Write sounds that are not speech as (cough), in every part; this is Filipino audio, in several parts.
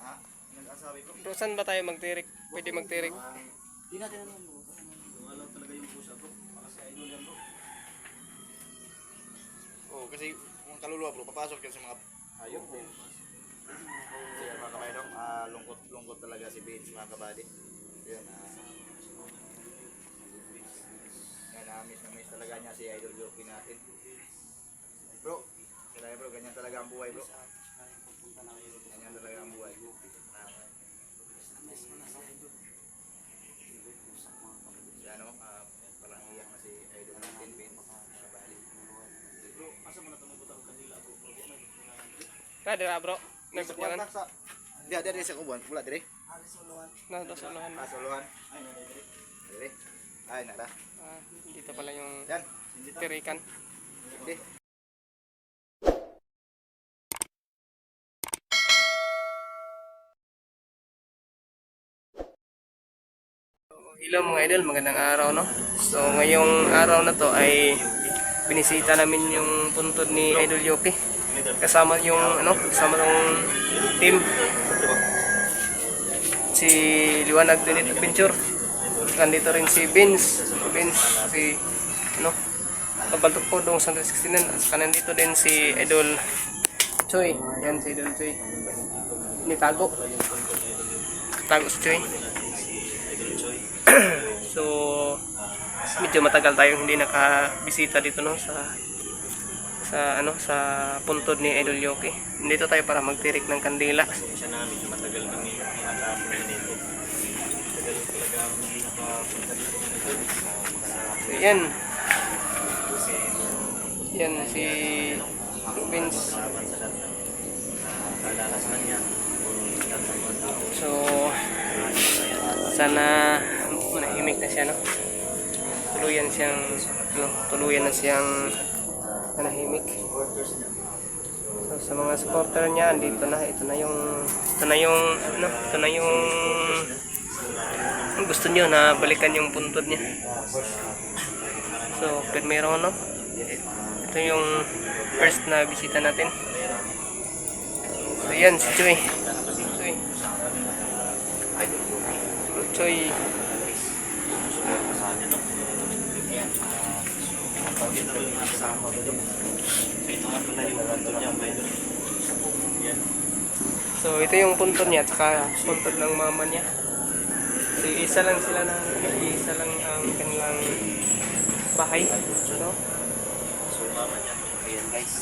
Ha? Nag-asabi ko. Bro, saan ba tayo magtirik? Pwede magtirik. Hindi natin alam bro. Wala talaga yung pusa bro. Kasi idol yan bro. Oo, kasi kung kaluluwa bro, papasok yan sa mga hayop. So yan mga kamay dong, ah, lungkot, lungkot talaga si Vince mga kabady. Yan, ah. yan, ah, miss na miss talaga niya si Idol Jockey natin. Bro, kaya bro, ganyan talaga ang buhay bro. Ganyan talaga ang buhay. Ah, si ano, ah, parang iyak na si Idol natin, Vince. Kabady. Bro, asa mo na tumubuta ang kanila bro? Na, dira bro. Nagpapyanan. Di ada di sa kubuan, pula dire. Na, dos uluhan. Ah, na dire. Dire. Ay, nada. Ah, dito pala yung tirikan. Hindi. Hello mga idol, magandang araw no. So ngayong araw na to ay binisita namin yung puntod ni Idol Yoki. Kasama yung ano, kasama yung team. Si Liwanag Dinit Adventure. Nandito rin si Vince. Vince, si ano, Kabaltok po doon sa 69. At saka nandito din si Idol Choy. Yan si Idol Choy. Ni Tago. Si Choy. (coughs) so medyo matagal tayong hindi nakabisita dito no sa sa ano sa puntod ni Idol Yoki. Dito tayo para magtirik ng kandila. Siya na medyo matagal kami nakapula dito. Matagal talaga nakapunta dito. So, yan. Yan si Vince. So sana manahimik na siya no. Tuluyan siyang ano, tuluyan na siyang manahimik. So, sa mga supporter niya, andito na, ito na yung, ito na yung, ano, ito na yung, gusto niyo na balikan yung puntod niya. So, primero, no? Ito yung first na bisita natin. So, yan, si Choy. Choy. Choy. Ito nga pala yung random niya, may Yan. So, ito yung puntod niya, tsaka puntod ng mama niya. So, isa lang sila ng, isa lang ang kanilang bahay. No? So, mama niya. Ayan guys.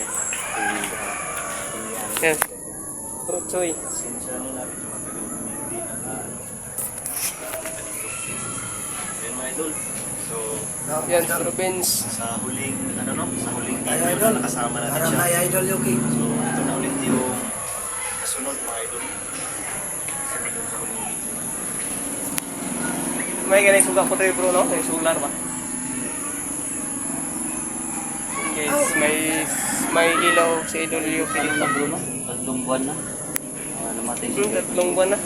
Yan. Yan. Bro, Choy. Sinsya nyo na medyo matagal kami hindi naka... Ayan mga idol. So, Yan, Bro Benz. sa huling, ano no? Sa huling video, nakasama natin Parang siya. kay Idol Yuki. So, ito na ulit yung kasunod mga idol. Yung sa. May ganay suga ko tayo bro, no? May solar ba? Guys, may may ilaw sa Idol dito. Bruno, tatlong buwan na. Uh, namatay Hmm, tatlong buwan na.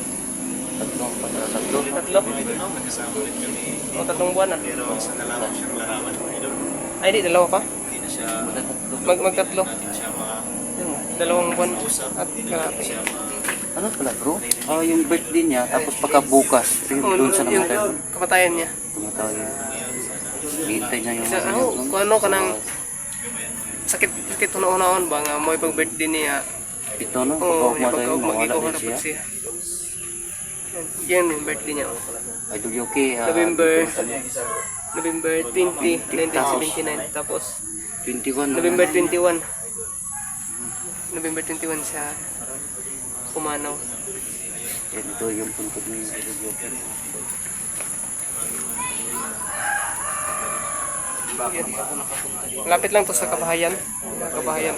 Tatlo. Tatlo? No? Nagkasama ulit kami. O, tatlong buwan na. Pero isa na lang siyang larawan idol. Ay, di, dalawa pa. Hindi na siya Tatlo. Mag magtatlo. Dalawang buwan at na mga Ano pala bro? Ah, yung birthday niya, tapos pagkabukas, yung Oh, doon sa yung namatay. kamatayan niya. Tumatawag yun. Hintay niya yung Sa, ano, kung ano ka nang sakit sakit una-unaon ba nga mo pag birthday niya. Ito no, Oo, pagkabukas yung mo tayo, pagka mawala magikuha din na siya. Pag siya. Yan yung birthday niya. Idol Yuki, ah, November November 20, 1979. Tapos 21 na. November 21. November 21 siya pumanaw. Ito yung puntod ni Idol Yuki. Lapit lang to sa kabahayan. Kabahayan.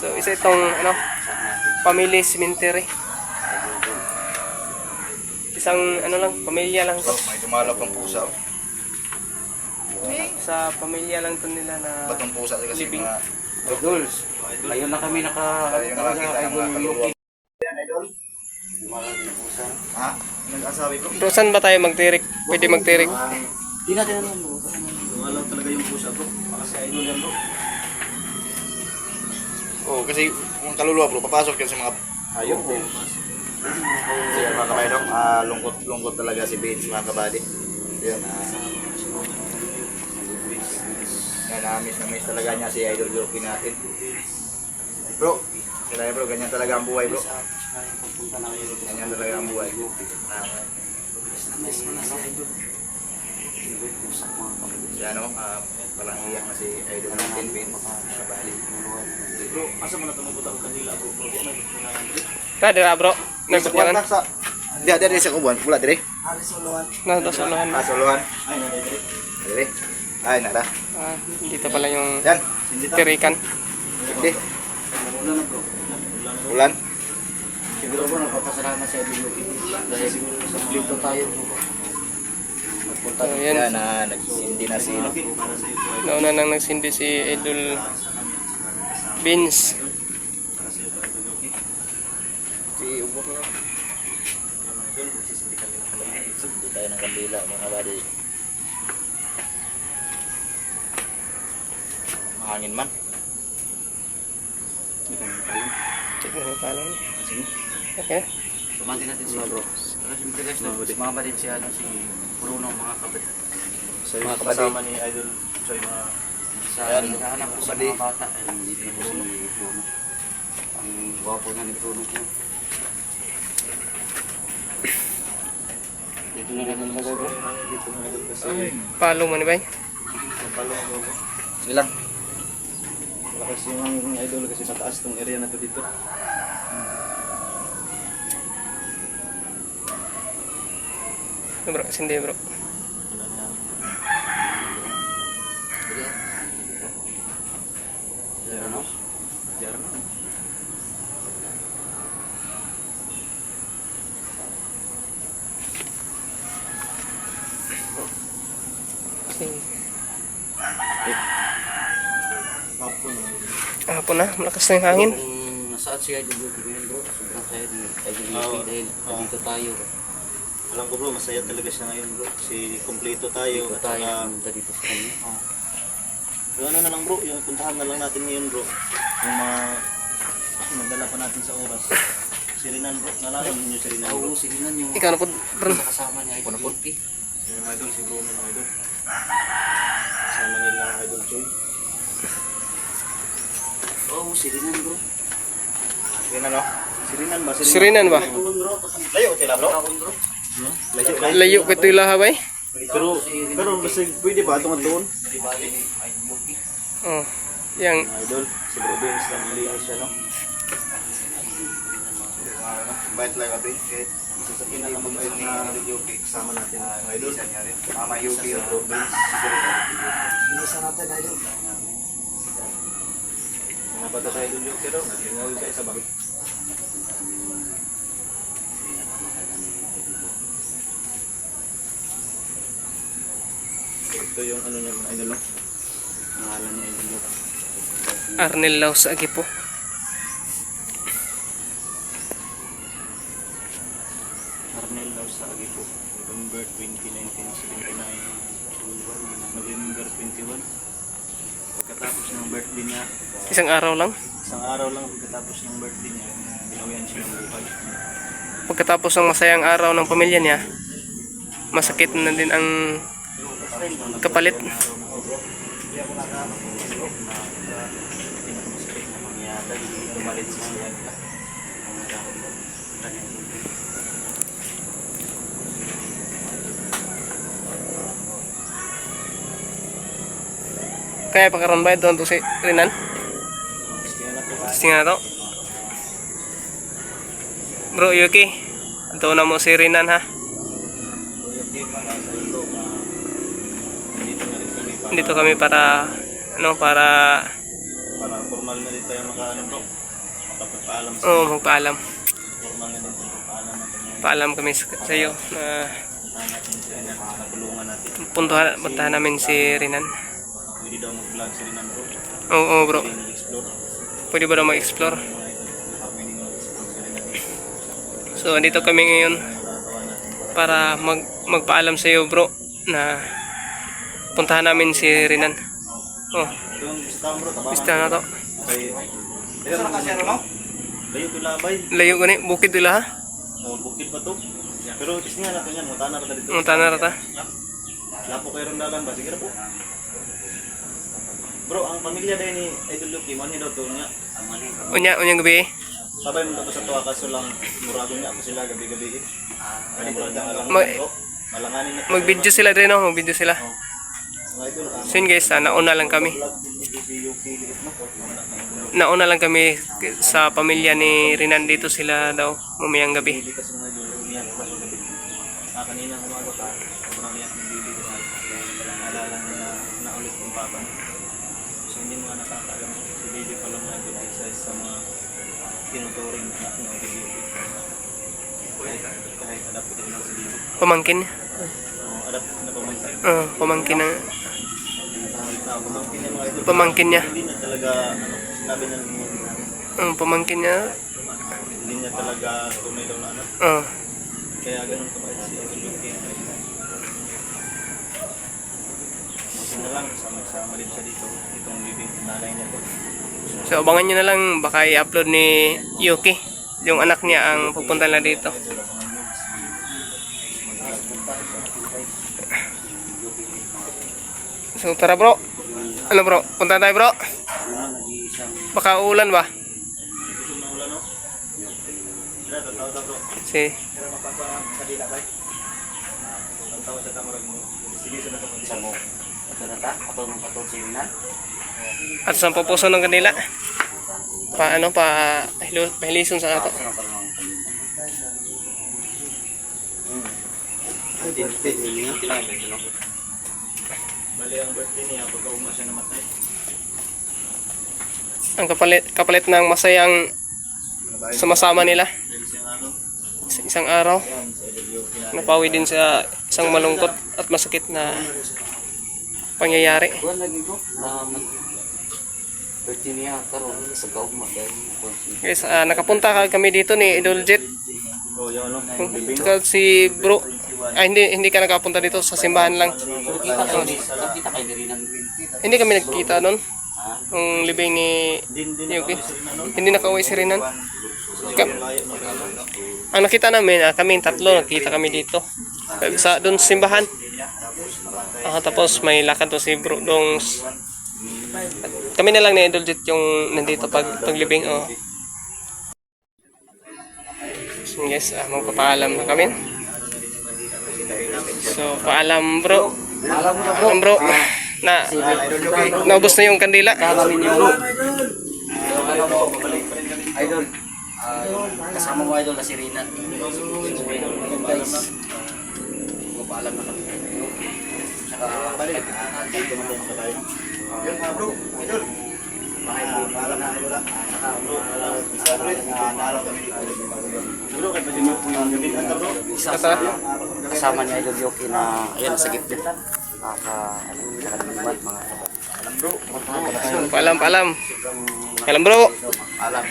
So isa itong ano, family cemetery. Isang ano lang, pamilya lang to. may dumalap ang pusa. oh. Sa pamilya lang to nila na Batong pusa kasi Living. mga Idols, ayun na kami naka, Ayun na nakita ng mga kaluluwa. Wala din pusa. Ha? Nag-asabi ko. Bro, saan ba tayo magtirik? Pwede magtirik. Hindi Di natin alam bro. Oo, kasi kung kaluluwa bro, papasok yan sa mga hayop bro. Kasi yan mga kabayan, no? ah, lungkot, lungkot talaga si Vince mga kabady. Yun, ah. yan, ah, miss na miss talaga niya si Idol Jockey natin. Bro, kaya bro, ganyan talaga ang buhay bro. Ganyan talaga ang buhay. Ah, si ano, ah, parang iyak na si Idol natin, Vince, kabady. Bro, asa mo na tumubot ang kanila bro? Bro, may Na, dira bro. Nagputyangan. sa... Di, di, di sa kubuan. Wala, dire. Na, dos uluhan. Ah, suluhan. Ay, nada, dire. Dire. Ay, nada. Ah, dito pala yung Yan. tirikan. Hindi. Ulan. Siguro bro, nagpapasalamat sa Yuki. Dahil sa dito tayo bro. Nagpunta So, ah, nagsindi na si... Ano? Nauna nang nagsindi si Idol Beans. Si Ubok na. Hindi tayo ng kandila, mga badi. Mahangin man. Check na yung palang. Okay. Tumantin natin siya bro. Siyempre guys, sumama din siya ano, si Bruno mga kapatid. So, mga kasama ni Idol Choy, mga... Sa hinahanap ko sa mga bata, dito na po si Bruno. Ang gwapo na ni Bruno ko. Dito na ang lagay bro. Dito na nagod kasi. Palo mo ni Bay. Palong ako. Ilang? Malakas yung idol kasi mataas tong area na to dito. Bro, sindi bro. Ano? Si... Hapon na, malakas na yung hangin. Kung nasaan si Idol ngayon bro, sobrang saya ni Idol Yuki dahil dito tayo. Alam ko bro, masaya talaga siya ngayon bro. Kasi kompleto tayo. Dito At tayo saka, pumunta dito sa kanya. yung ano na lang bro, yung puntahan na lang natin ngayon bro. Yung mga magdala pa natin sa oras. Si Rinan bro, nalala ninyo si Rinan bro. Oo, silinan yung Ikaw na po, bro. kasama ni Idol Yuki. Yung idol, si Bruno ng idol. Kasama nila ang idol Choy. Oo, silinan bro. Yun ano? Si Rinan ba? Sirinan ba? Layo sila bro. bro. Layo. Layo ko ito yung laha bay. Pero, pero basta pwede ba itong Yuki? Oh, yang Idol, si Bro Benz lang nilinis siya no. Bait lang kami. Eh, Sa pinakamabait na kasama natin ang idol. Mama Yuki, bro. Mga bata sa idol yung pero, naglingaw tayo sa bakit. Ito yung ano niya mga idol no? Pangalan ni Idol. Arnel Laos Agipo. Arnel daw sa Agipo. November 20, 1979. November 21. Pagkatapos ng birthday niya, Isang araw lang. isang araw lang pagkatapos ng birthday niya, binawian siya ng buhay. Pagkatapos ng masayang araw ng pamilya niya, masakit na din ang kapalit. Kaya pagkaroon ba doon to si Rinan? Testing na to. Bro, Yuki. Ito na mo si Rinan ha. dito kami para, ano para para formal na rin tayo maka ano bro makapagpaalam sa oh, magpaalam. formal na rin tayo paalam kami sa, sa iyo na puntahan puntahan, namin si Rinan. pwede daw mag-vlog si Rinan bro Oo, oo, bro. Pwede ba daw mag-explore? So, andito kami ngayon para mag magpaalam sa iyo, bro, na puntahan namin si Rinan. Oh, bista na to. Kay, na kasi ano, no? layo. Layo gani, bukid dila ha. Oh, bukid pa to. Pero tis nga natin yan, mutana ra ta dito. Ang tanar ta. Lapo kayo ron dalan ba? Sige na po. Bro, ang pamilya din ni Idol Lucky, man daw to niya. Unya, unya gabi. Sabay mo to sa tuwa kaso lang murado niya ako sila gabi-gabi. Lang Mag- bro. Malanganin na. Mag-video sila din, no? Mag-video sila. Idol, ah, So yun guys, ah, nauna lang kami. mo. Nauna lang kami sa pamilya ni Rinan dito sila daw mamayang gabi. Ah, kanina umaga pa, sobrang iyak ng bibi naalala niya na naulit yung papa niya. Hindi mga nakakaalam, si baby pa lang mga idol, isa sa mga tinuturing na anak ng baby. Kahit, kahit adapted lang si baby. Pamangkin. Oh, adapt na pamangkin. Uh, pamangkin ng Na pamangkin niya mga idol. pamangkin niya. Hindi niya talaga, ano, sinabi niya, Ang pamangkin niya. hindi niya talaga tunay daw na anak. Kaya ganun kabait si Idol Buti na lang, sama-sama din siya dito. Itong living nanay niya to. so abangan nyo na lang baka i-upload ni Yuki. Yung anak niya ang pupunta na dito. So tara bro. Ano bro? Punta tayo bro. Baka ulan ba? Si Pero mapapa sa tamarag mo. Sige, sa. Isa mo. Ito na ta. Ato ng patol si Rinan. at sa pupuso ng kanila. Pa ano pa hilo, pahilison sa ato. Bali ang birthday niya, pagka uma siya namatay. Ang kapalit kapalit ng masayang sumasama nila sa isang araw. sa. Napawi din sa isang malungkot at masakit na pangyayari. Kuha lagi ko. Na mag... Niya karon sa kaugma. Guys, ah, nakapunta ka kami dito ni Idol Jet. Oh, yung ano, si bro. Ah, hindi hindi ka nakapunta dito sa simbahan lang. Pero kita kayo ni Rinan. Hindi kami nagkita noon. Ang libing ni Yuki. Hindi nakauwi si Renan. Ka- ang nakita namin, ah, kami tatlo, nakita kami dito. Sa doon simbahan. Ah, tapos may lakad to si bro dong s- kami na lang Jet yung nandito pag paglibing. Oh. So guys, ah, magpapaalam na kami. So, paalam bro. Alam mo na bro. Na naubos na yung kandila. Idol. Ah, kasama mo idol na si Rinan. Ayun, guys. Magpaalam na kami. Balik. Po. Yun bro, idol. Paalam na ah. Ah, bro, isa rin. Ah, naaraw kami. Bro, kaya pa din yung gabi ata bro. Isa sa kasama ni Idol Yoki na ayan sa gitna. Naka ano nakalimutan mga Alam bro, Paalam, paalam. Paalam bro. alam.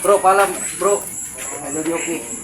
Bro, paalam, bro. Idol Yoki.